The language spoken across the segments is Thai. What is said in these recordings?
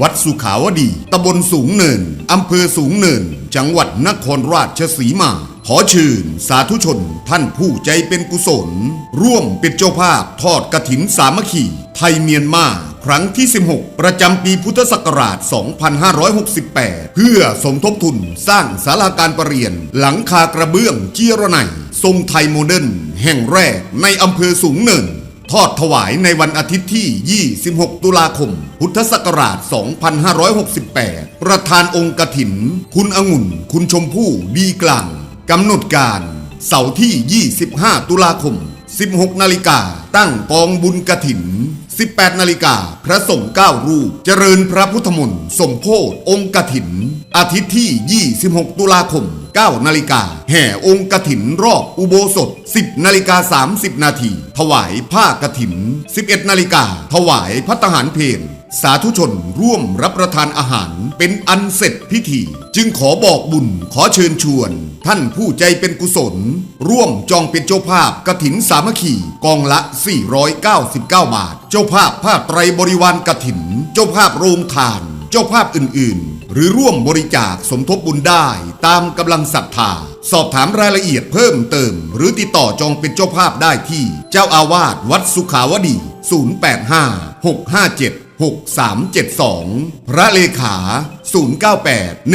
วัดสุขาวดี ตำบลสูงเนิน อำเภอสูงเนิน จังหวัดนครราชสีมา ขอเชิญสาธุชนท่านผู้ใจเป็นกุศล ร่วมเป็นเจ้าภาพทอดกระถินสามัคคี ไทยเมียนมาครั้งที่ 16 ประจำปีพุทธศักราช 2568 เพื่อสมทบทุนสร้างศาลาการประเรียน หลังคากระเบื้องเจียรไนยทรงไทยโมเดิร์นแห่งแรกในอำเภอสูงเนิน ทอดถวายในวันอาทิตย์ที่ 26 ตุลาคม พุทธศักราช 2568 ประธานองค์กถิน คุณองุ่น คุณชมพู่ดีกลางกำหนดการ เสาร์ที่ 25 ตุลาคม 16 นาฬิกาตั้งกองบุญกถิน 18 นาฬิกาพระสงฆ์9รูป เจริญพระพุทธมนต์สมโพธองค์กถิน อาทิตย์ที่ 26 ตุลาคม 9 นาฬิกาแห่องค์กถินรอบอุโบสถ 10 นาฬิกา 30 นาทีถวายผ้ากถิน 11 นาฬิกาถวายพัตหารเพล สาธุชนร่วมรับประทานอาหารเป็นอันเสร็จพิธี จึงขอบอกบุญขอเชิญชวน ท่านผู้ใจเป็นกุศล ร่วมจองเป็นเจ้าภาพกระถินสามัคคีกองละ 499 บาท เจ้าภาพผ้าไตรบริวารกระถิน เจ้าภาพโรงทาน เจ้าภาพอื่นๆ หรือร่วมบริจาคสมทบบุญได้ตามกำลังศรัทธาสอบถามรายละเอียดเพิ่มเติม หรือติดต่อจองเป็นเจ้าภาพได้ที่ เจ้าอาวาสวัดสุขาวดี 085 657 6372 พระเลขา 098 143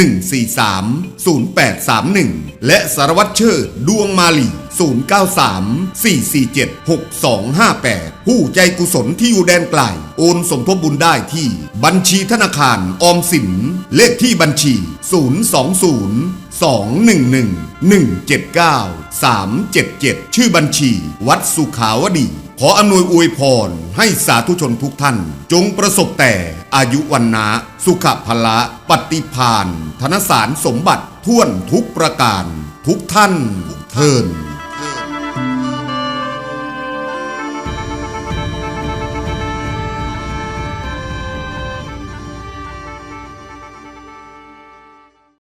0831 และสารวัตรเชิดดวงมาลี 093 447 6258 ผู้ใจกุศลที่อยู่แดนไกล โอนสมทบบุญได้ที่ บัญชีธนาคารออมสิน เลขที่บัญชี 020 211 179 377 ชื่อบัญชี วัดสุขาวดี ขออำนวยอวยพรให้สาธุชนทุกท่าน จงประสบแต่อายุวันนะสุขภละ ปฏิพานธนสารสมบัติท่วนทุกประการ ทุกท่านเทิน